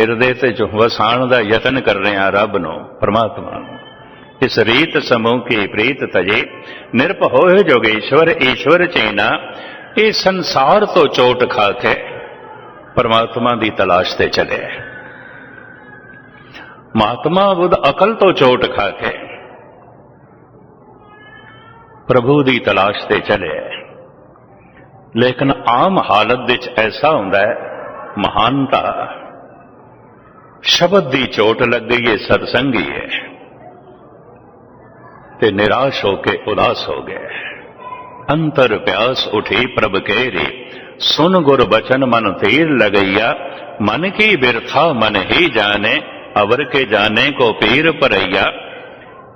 ਹਿਰਦੇ ਤੇ ਜੋ ਵਸਾਣ ਦਾ ਯਤਨ ਕਰ ਰਹੇ ਆ ਰੱਬ ਨੂੰ, ਪਰਮਾਤਮਾ ਨੂੰ। ਇਸ ਰੀਤ ਸਮੂਹ ਕੀ ਪ੍ਰੀਤ ਤਜੇ ਨਿਰਭ ਹੋਏ ਜੋਗੇਸ਼ਵਰ ਈਸ਼ਵਰ ਚੈਨਾ, ਇਹ ਸੰਸਾਰ ਤੋਂ ਚੋਟ ਖਾ ਕੇ ਪਰਮਾਤਮਾ ਦੀ ਤਲਾਸ਼ ਤੇ ਚਲੇ। ਮਹਾਤਮਾ ਬੁੱਧ ਅਕਲ ਤੋਂ ਚੋਟ ਖਾ ਕੇ ਪ੍ਰਭੂ ਦੀ ਤਲਾਸ਼ ਤੇ ਚਲੇ। ਲੇਕਿਨ ਆਮ ਹਾਲਤ ਵਿੱਚ ਐਸਾ ਹੁੰਦਾ ਹੈ, ਮਹਾਨਤਾ। ਸ਼ਬਦ ਦੀ ਚੋਟ ਲੱਗ ਗਈ ਹੈ ਸਤਸੰਗੀ ਹੈ। ਤੇ ਨਿਰਾਸ਼ ਹੋ ਕੇ ਉਦਾਸ ਹੋ ਗਏ। ਅੰਤਰ ਪਿਆਸ ਉਠੀ ਪ੍ਰਭ ਕੇਰੀ, ਸੁਨ ਗੁਰ ਬਚਨ ਮਨ ਤੀਰ ਲਗਈਆ, ਮਨ ਕੀ ਬਿਰਥਾ ਮਨ ਹੀ ਜਾਣੇ, ਅਵਰ ਕੇ ਜਾਣੇ ਕੋ ਪੀਰ ਪਰਈਆ।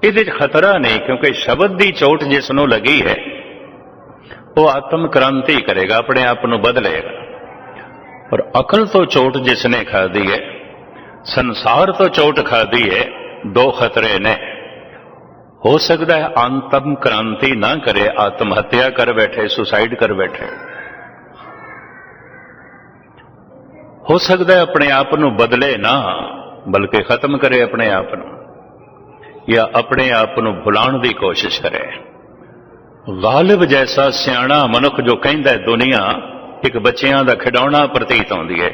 ਇਹਦੇ 'ਚ ਖਤਰਾ ਨਹੀਂ, ਕਿਉਂਕਿ ਸ਼ਬਦ ਦੀ ਚੋਟ ਜਿਸ ਨੂੰ ਲੱਗੀ ਹੈ, ਉਹ ਆਤਮ ਕ੍ਰਾਂਤੀ ਕਰੇਗਾ, ਆਪਣੇ ਆਪ ਨੂੰ ਬਦਲੇਗਾ। ਪਰ ਅਕਲ ਤੋਂ ਚੋਟ ਜਿਸ ਨੇ ਖਾਦੀ ਹੈ ਸੰਸਾਰ ਤੋਂ ਚੋਟ ਖਾਦੀ ਹੈ ਦੋ ਖਤਰੇ ਨੇ। ਹੋ ਸਕਦਾ ਹੈ ਅੰਤਮ ਕ੍ਰਾਂਤੀ ਨਾ ਕਰੇ ਆਤਮ ਹੱਤਿਆ ਕਰ ਬੈਠੇ, ਸੁਸਾਈਡ ਕਰ ਬੈਠੇ। ਹੋ ਸਕਦਾ ਹੈ ਆਪਣੇ ਆਪ ਨੂੰ ਬਦਲੇ ਨਾ, ਬਲਕਿ ਖਤਮ ਕਰੇ ਆਪਣੇ ਆਪ ਨੂੰ, ਜਾਂ ਆਪਣੇ ਆਪ ਨੂੰ ਭੁਲਾਉਣ ਦੀ ਕੋਸ਼ਿਸ਼ ਕਰੇ। ਗਾਲਿਬ ਜੈਸਾ ਸਿਆਣਾ ਮਨੁੱਖ ਜੋ ਕਹਿੰਦਾ ਹੈ, ਦੁਨੀਆ ਇੱਕ ਬੱਚਿਆਂ ਦਾ ਖਿਡੌਣਾ ਪ੍ਰਤੀਤ ਹੁੰਦੀ ਹੈ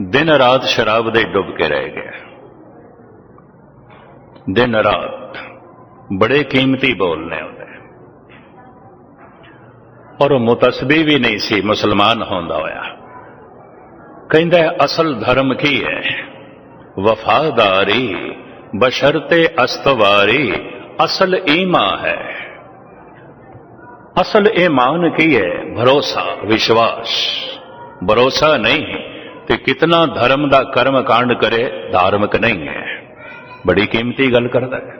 ਦਿਨ ਰਾਤ ਸ਼ਰਾਬ ਦੇ ਡੁੱਬ ਕੇ ਰਹਿ ਗਏ ਦਿਨ ਰਾਤ ਬੜੇ ਕੀਮਤੀ ਬੋਲਨੇ ਹੁੰਦੇ ਔਰ ਉਹ ਮੁਤਸਬੀ ਵੀ ਨਹੀਂ ਸੀ, ਮੁਸਲਮਾਨ ਹੁੰਦਾ ਹੋਇਆ। ਕਹਿੰਦਾ, ਅਸਲ ਧਰਮ ਕੀ ਹੈ? ਵਫਾਦਾਰੀ, ਬਸ਼ਰਤੇ ਅਸਤਵਾਰੀ, ਅਸਲ ਈਮਾ ਹੈ। ਅਸਲ ਈਮਾਨ ਕੀ ਹੈ? ਭਰੋਸਾ, ਵਿਸ਼ਵਾਸ। ਭਰੋਸਾ ਨਹੀਂ ਤੇ ਕਿਤਨਾ ਧਰਮ ਦਾ ਕਰਮ ਕਾਂਡ ਕਰੇ ਧਾਰਮਿਕ ਨਹੀਂ ਹੈ। ਬੜੀ ਕੀਮਤੀ ਗੱਲ ਕਰਦਾ ਹੈ।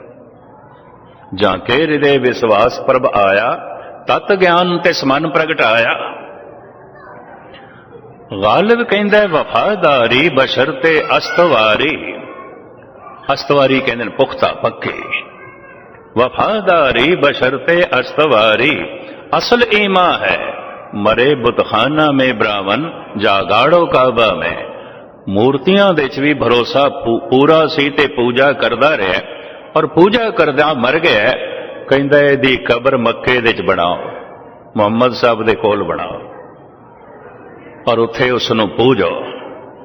ਜਾਂ ਕੇ ਹਿਰਦੇ ਵਿਸ਼ਵਾਸ ਪ੍ਰਭ ਆਇਆ ਤਤ ਗਿਆਨ ਤੇ ਸਮਨ ਪ੍ਰਗਟਾਇਆ ਗਾਲਬ ਕਹਿੰਦਾ ਹੈ, ਵਫਾਦਾਰੀ ਬਸ਼ਰਤੇ ਅਸਤਵਾਰੀ। ਅਸਤਵਾਰੀ ਕਹਿੰਦੇ ਨੇ ਪੁਖਤਾ ਪੱਕੇ। ਵਫਾਦਾਰੀ ਬਸ਼ਰਤੇ ਅਸਤਵਾਰੀ। ਅਸਲ ਈਮਾ ਹੈ। ਮਰੇ ਬੁਤਖਾਨਾ ਮੇ ਬ੍ਰਾਵਨ ਜਾਗਾੜੋ ਕਾਬਾ ਮੇ। ਮੂਰਤੀਆਂ ਦੇ ਵਿੱਚ ਵੀ ਭਰੋਸਾ ਪੂਰਾ ਸੀ ਤੇ ਪੂਜਾ ਕਰਦਾ ਰਿਹਾ। ਔਰ ਪੂਜਾ ਕਰਦਾ ਮਰ ਗਿਆ। ਕਹਿੰਦਾ, ਇਹਦੀ ਕਬਰ ਮੱਕੇ ਦੇ ਵਿੱਚ ਬਣਾਓ। ਮੁਹੰਮਦ ਸਾਹਿਬ ਦੇ ਕੋਲ ਬਣਾਓ। ਔਰ ਉੱਥੇ ਉਸ ਨੂੰ ਪੂਜੋ,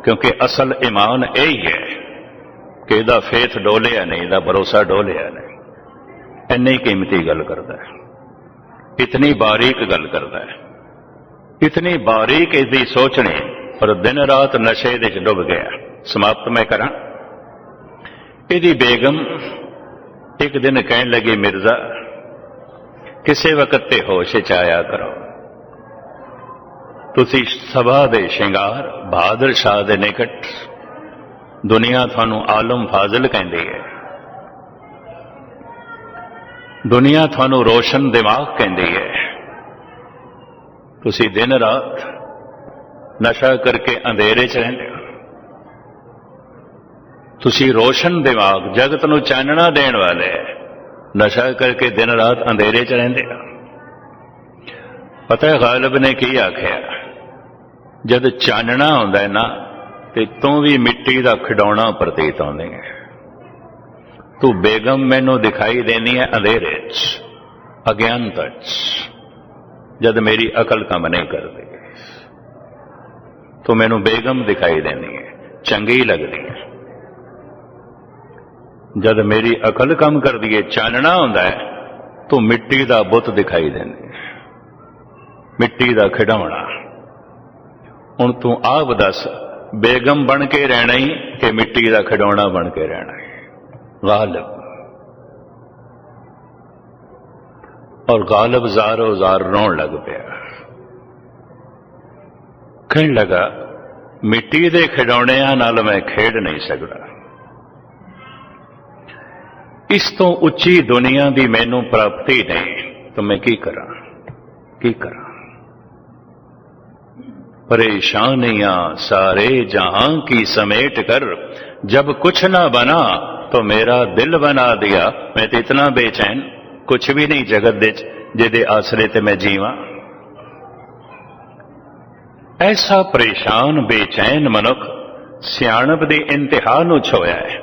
ਕਿਉਂਕਿ ਅਸਲ ਇਮਾਨ ਇਹ ਹੀ ਹੈ ਕਿ ਇਹਦਾ ਫੇਥ ਡੋਲਿਆ ਨਹੀਂ, ਇਹਦਾ ਭਰੋਸਾ ਡੋਲਿਆ ਨਹੀਂ। ਇੰਨੀ ਕੀਮਤੀ ਗੱਲ ਕਰਦਾ ਹੈ। ਇਤਨੀ ਬਾਰੀਕ ਗੱਲ ਕਰਦਾ ਹੈ। ਇਤਨੀ ਬਾਰੀਕ ਇਹਦੀ ਸੋਚਣੀ ਪਰ ਦਿਨ ਰਾਤ ਨਸ਼ੇ ਦੇ ਚ ਡੁੱਬ ਗਿਆ। ਸਮਾਪਤ ਮੈਂ ਕਰਾਂ। ਇਹਦੀ ਬੇਗਮ ਇੱਕ ਦਿਨ ਕਹਿਣ ਲੱਗੀ, ਮਿਰਜ਼ਾ, ਕਿਸੇ ਵਕਤ ਤੇ ਹੋਸ਼ ਚ ਆਇਆ ਕਰੋ। ਤੁਸੀਂ ਸਭਾ ਦੇ ਸ਼ਿੰਗਾਰ, ਬਹਾਦਰ ਸ਼ਾਹ ਦੇ ਨਿਕਟ, ਦੁਨੀਆ ਤੁਹਾਨੂੰ ਆਲਮ ਫਾਜ਼ਲ ਕਹਿੰਦੀ ਹੈ। ਦੁਨੀਆ ਤੁਹਾਨੂੰ ਰੋਸ਼ਨ ਦਿਮਾਗ ਕਹਿੰਦੀ ਹੈ। ਤੁਸੀਂ ਦਿਨ ਰਾਤ ਨਸ਼ਾ ਕਰਕੇ ਅੰਧੇਰੇ 'ਚ ਰਹਿੰਦੇ ਹੋ। ਤੁਸੀਂ ਰੋਸ਼ਨ ਦਿਮਾਗ, ਜਗਤ ਨੂੰ ਚਾਨਣਾ ਦੇਣ ਵਾਲੇ ਨਸ਼ਾ ਕਰਕੇ ਦਿਨ ਰਾਤ ਅੰਧੇਰੇ 'ਚ ਰਹਿੰਦੇ ਹੋ। ਪਤਾ ਹੈ ਗਾਲਿਬ ਨੇ ਕੀ ਆਖਿਆ? ਜਦ ਚਾਨਣਾ ਹੁੰਦਾ ਹੈ ਨਾ, ਤੇ ਤੂੰ ਵੀ ਮਿੱਟੀ ਦਾ ਖਿਡੌਣਾ ਪ੍ਰਤੀਤ ਹੁੰਦੇ ਹੈ। ਤੂੰ ਬੇਗਮ ਮੈਨੂੰ ਦਿਖਾਈ ਦੇਣੀ ਹੈ ਅੰਧੇਰੇ 'ਚ, ਅਗਿਆਨਤਾ 'ਚ। ਜਦ ਮੇਰੀ ਅਕਲ ਕੰਮ ਨਹੀਂ ਕਰਦੀ। ਤੂੰ ਮੈਨੂੰ ਬੇਗਮ ਦਿਖਾਈ ਦੇਣੀ ਹੈ, ਚੰਗੀ ਲੱਗਦੀ ਹੈ। ਜਦ ਮੇਰੀ ਅਕਲ ਕੰਮ ਕਰਦੀ ਹੈ, ਚਾਨਣਾ ਹੁੰਦਾ ਹੈ, ਤੂੰ ਮਿੱਟੀ ਦਾ ਬੁੱਤ ਦਿਖਾਈ ਦਿੰਦੀ ਮਿੱਟੀ ਦਾ ਖਿਡੌਣਾ। ਹੁਣ ਤੂੰ ਆਪ ਦੱਸ, ਬੇਗਮ ਬਣ ਕੇ ਰਹਿਣਾ ਹੀ ਕਿ ਮਿੱਟੀ ਦਾ ਖਿਡੌਣਾ ਬਣ ਕੇ ਰਹਿਣਾ ਹੈ। ਗਾਲਿਬ ਔਰ ਗਾਲਿਬ ਜ਼ਾਰੋ ਜ਼ਾਰ ਰੋਣ ਲੱਗ ਪਿਆ ਕਹਿਣ ਲਗਾ ਮਿੱਟੀ ਦੇ ਖਿਡੌਣਿਆਂ ਨਾਲ ਮੈਂ ਖੇਡ ਨਹੀਂ ਸਕਦਾ ਇਸ ਤੋਂ ਉੱਚੀ ਦੁਨੀਆ ਦੀ ਮੈਨੂੰ ਪ੍ਰਾਪਤੀ ਨਹੀਂ ਤਾਂ ਮੈਂ ਕੀ ਕਰਾਂ ਕੀ ਕਰਾਂ परेशानियां सारे जहां की समेट कर जब कुछ ना बना तो मेरा दिल बना दिया मैं तो इतना बेचैन ਕੁਝ ਵੀ ਨਹੀਂ ਜਗਤ ਦੇ ਵਿੱਚ ਜਿਹਦੇ ਆਸਰੇ ਤੇ ਮੈਂ ਜੀਵਾਂ। ਐਸਾ ਪਰੇਸ਼ਾਨ, ਬੇਚੈਨ ਮਨੁੱਖ ਸਿਆਣਪ ਦੇ ਇੰਤਹਾ ਨੂੰ ਛੋਇਆ ਹੈ।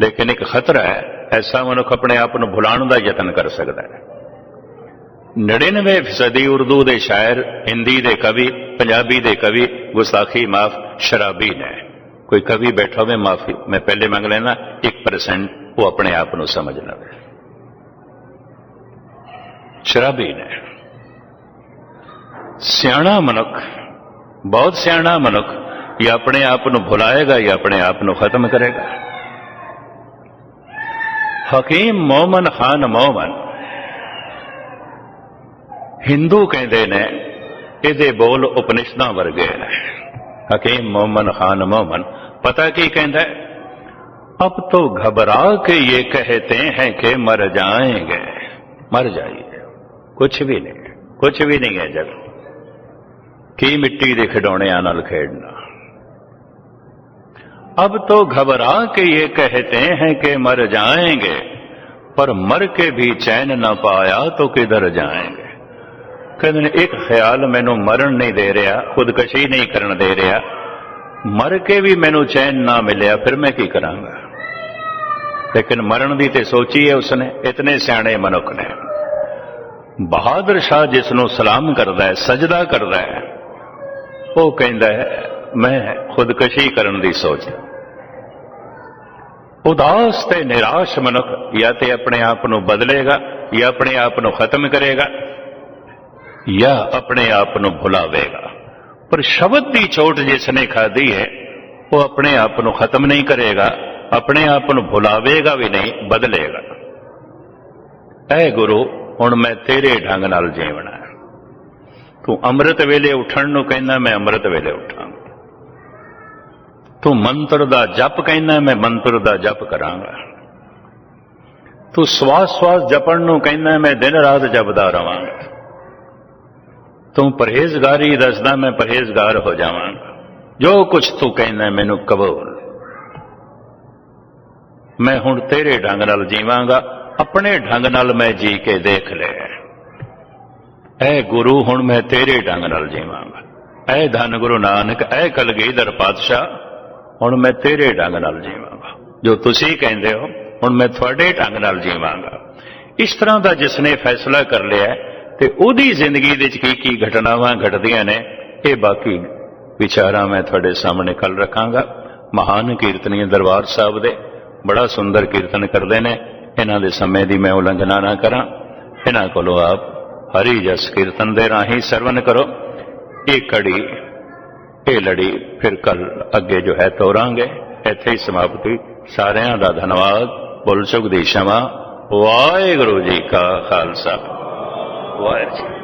ਲੇਕਿਨ ਇੱਕ ਖਤਰਾ ਹੈ, ਐਸਾ ਮਨੁੱਖ ਆਪਣੇ ਆਪ ਨੂੰ ਭੁਲਾਉਣ ਦਾ ਯਤਨ ਕਰ ਸਕਦਾ ਹੈ। 99 ਫੀਸਦੀ ਉਰਦੂ ਦੇ ਸ਼ਾਇਰ, ਹਿੰਦੀ ਦੇ ਕਵੀ, ਪੰਜਾਬੀ ਦੇ ਕਵੀ ਗੁਸਾਖੀ ਮਾਫ ਸ਼ਰਾਬੀ ਨੇ। ਕੋਈ ਕਵੀ ਬੈਠਾ ਹੋਵੇ, ਮਾਫੀ, ਮੈਂ ਪਹਿਲੇ ਮੰਗ ਲੈਣਾ 1% ਉਹ ਆਪਣੇ ਆਪ ਨੂੰ ਸਮਝ ਲਵੇ। ਸ਼ਰਾਬੀ ਨੇ ਸਿਆਣਾ ਮਨੁੱਖ ਬਹੁਤ ਸਿਆਣਾ ਮਨੁੱਖ ਇਹ ਆਪਣੇ ਆਪ ਨੂੰ ਭੁਲਾਏਗਾ ਜਾਂ ਆਪਣੇ ਆਪ ਨੂੰ ਖਤਮ ਕਰੇਗਾ ਹਕੀਮ ਮੋਮਨ ਖਾਨ ਮੋਮਨ ਹਿੰਦੂ ਕਹਿੰਦੇ ਨੇ ਇਹਦੇ ਬੋਲ ਉਪਨਿਸ਼ਦਾਂ ਵਰਗੇ ਨੇ ਹਕੀਮ ਮੋਮਨ ਖਾਨ ਮੋਮਨ ਪਤਾ ਕੀ ਕਹਿੰਦਾ ਹੈ अब तो घबरा के ये कहते हैं कि मर जाएंगे मर जाइए कुछ भी नहीं कुछ भी नहीं है जग की मिट्टी ਦੇ ਖਿਡੌਣਿਆਂ ਨਾਲ ਖੇਡਣਾ अब तो घबरा के ये कहते हैं कि मर जाएंगे पर मर के भी चैन न पाया तो किधर जाएंगे ਕਹਿੰਦੇ ਨੇ ਇੱਕ ਖਿਆਲ ਮੈਨੂੰ ਮਰਨ ਨਹੀਂ ਦੇ ਰਿਹਾ ਖੁਦਕਸ਼ੀ ਨਹੀਂ ਕਰਨ ਦੇ ਰਿਹਾ ਮਰ ਕੇ ਵੀ ਮੈਨੂੰ ਚੈਨ ਨਾ ਮਿਲਿਆ ਫਿਰ ਮੈਂ ਕੀ ਕਰਾਂਗਾ ਲੇਕਿਨ ਮਰਨ ਦੀ ਤੇ ਸੋਚੀ ਹੈ ਉਸਨੇ ਇਤਨੇ ਸਿਆਣੇ ਮਨੁੱਖ ਨੇ ਬਹਾਦਰ ਸ਼ਾਹ ਜਿਸ ਨੂੰ ਸਲਾਮ ਕਰਦਾ ਹੈ, ਸਜਦਾ ਕਰਦਾ ਹੈ, ਉਹ ਕਹਿੰਦਾ ਹੈ, ਮੈਂ ਖੁਦਕਸ਼ੀ ਕਰਨ ਦੀ ਸੋਚ ਉਦਾਸ ਤੇ ਨਿਰਾਸ਼ ਮਨੁੱਖ ਜਾਂ ਤੇ ਆਪਣੇ ਆਪ ਨੂੰ ਬਦਲੇਗਾ, ਜਾਂ ਆਪਣੇ ਆਪ ਨੂੰ ਖਤਮ ਕਰੇਗਾ, ਜਾਂ ਆਪਣੇ ਆਪ ਨੂੰ ਭੁਲਾਵੇਗਾ। ਪਰ ਸ਼ਬਦ ਦੀ ਚੋਟ ਜਿਸ ਨੇ ਖਾਧੀ ਹੈ, ਉਹ ਆਪਣੇ ਆਪ ਨੂੰ ਖਤਮ ਨਹੀਂ ਕਰੇਗਾ, ਆਪਣੇ ਆਪ ਨੂੰ ਭੁਲਾਵੇਗਾ ਵੀ ਨਹੀਂ, ਬਦਲੇਗਾ। ਐ ਗੁਰੂ ਹੁਣ ਮੈਂ ਤੇਰੇ ਢੰਗ ਨਾਲ ਜੀਵਣਾ ਤੂੰ ਅੰਮ੍ਰਿਤ ਵੇਲੇ ਉੱਠਣ ਨੂੰ ਕਹਿੰਦਾ, ਮੈਂ ਅੰਮ੍ਰਿਤ ਵੇਲੇ ਉੱਠਾਂ। ਤੂੰ ਮੰਤਰ ਦਾ ਜਪ ਕਹਿੰਦਾ, ਮੈਂ ਮੰਤਰ ਦਾ ਜਪ ਕਰਾਂਗਾ। ਤੂੰ ਸਵਾਸ ਸਵਾਸ ਜਪਣ ਨੂੰ ਕਹਿੰਦਾ, ਮੈਂ ਦਿਨ ਰਾਤ ਜਪਦਾ ਰਵਾਂਗਾ। ਤੂੰ ਪਰਹੇਜ਼ਗਾਰੀ ਦੱਸਦਾ, ਮੈਂ ਪਰਹੇਜ਼ਗਾਰ ਹੋ ਜਾਵਾਂਗਾ। ਜੋ ਕੁਝ ਤੂੰ ਕਹਿੰਦਾ, ਮੈਨੂੰ ਕਬੂਲ। ਮੈਂ ਹੁਣ ਤੇਰੇ ਢੰਗ ਨਾਲ ਜੀਵਾਂਗਾ। ਆਪਣੇ ਢੰਗ ਨਾਲ ਮੈਂ ਜੀ ਕੇ ਦੇਖ ਲਿਆ। ਐ ਗੁਰੂ, ਹੁਣ ਮੈਂ ਤੇਰੇ ਢੰਗ ਨਾਲ ਜੀਵਾਂਗਾ। ਐ ਧੰਨ ਗੁਰੂ ਨਾਨਕ, ਐ ਕਲਗੀਧਰ ਪਾਤਸ਼ਾਹ, ਹੁਣ ਮੈਂ ਤੇਰੇ ਢੰਗ ਨਾਲ ਜੀਵਾਂਗਾ। ਜੋ ਤੁਸੀਂ ਕਹਿੰਦੇ ਹੋ, ਹੁਣ ਮੈਂ ਤੁਹਾਡੇ ਢੰਗ ਨਾਲ ਜੀਵਾਂਗਾ। ਇਸ ਤਰ੍ਹਾਂ ਦਾ ਜਿਸ ਨੇ ਫੈਸਲਾ ਕਰ ਲਿਆ ਤੇ ਉਹਦੀ ਜ਼ਿੰਦਗੀ ਦੇ ਵਿੱਚ ਕੀ ਕੀ ਘਟਨਾਵਾਂ ਘਟਦੀਆਂ ਨੇ, ਇਹ ਬਾਕੀ ਵਿਚਾਰਾਂ ਮੈਂ ਤੁਹਾਡੇ ਸਾਹਮਣੇ ਕੱਲ ਰੱਖਾਂਗਾ। ਮਹਾਨ ਕੀਰਤਨੀ ਦਰਬਾਰ ਸਾਹਿਬ ਦੇ ਬੜਾ ਸੁੰਦਰ ਕੀਰਤਨ ਕਰਦੇ ਨੇ। ਇਹਨਾਂ ਦੇ ਸਮੇਂ ਦੀ ਮੈਂ ਉਲੰਘਣਾ ਨਾ ਕਰਾਂ। ਇਹਨਾਂ ਕੋਲੋਂ ਆਪ ਹਰੀ ਜਸ ਕੀਰਤਨ ਦੇ ਰਾਹੀਂ ਸਰਵਨ ਕਰੋ। ਇਹ ਕੜੀ, ਇਹ ਲੜੀ ਫਿਰ ਕੱਲ ਅੱਗੇ ਜੋ ਹੈ ਤੋਰਾਂਗੇ। ਇੱਥੇ ਹੀ ਸਮਾਪਤੀ। ਸਾਰਿਆਂ ਦਾ ਧੰਨਵਾਦ। ਬੋਲ ਸੁਖ ਦੀ ਸ਼ਮਾ। ਵਾਹਿਗੁਰੂ ਜੀ ਕਾ ਖਾਲਸਾ। ਵਾਹਿਗੁਰੂ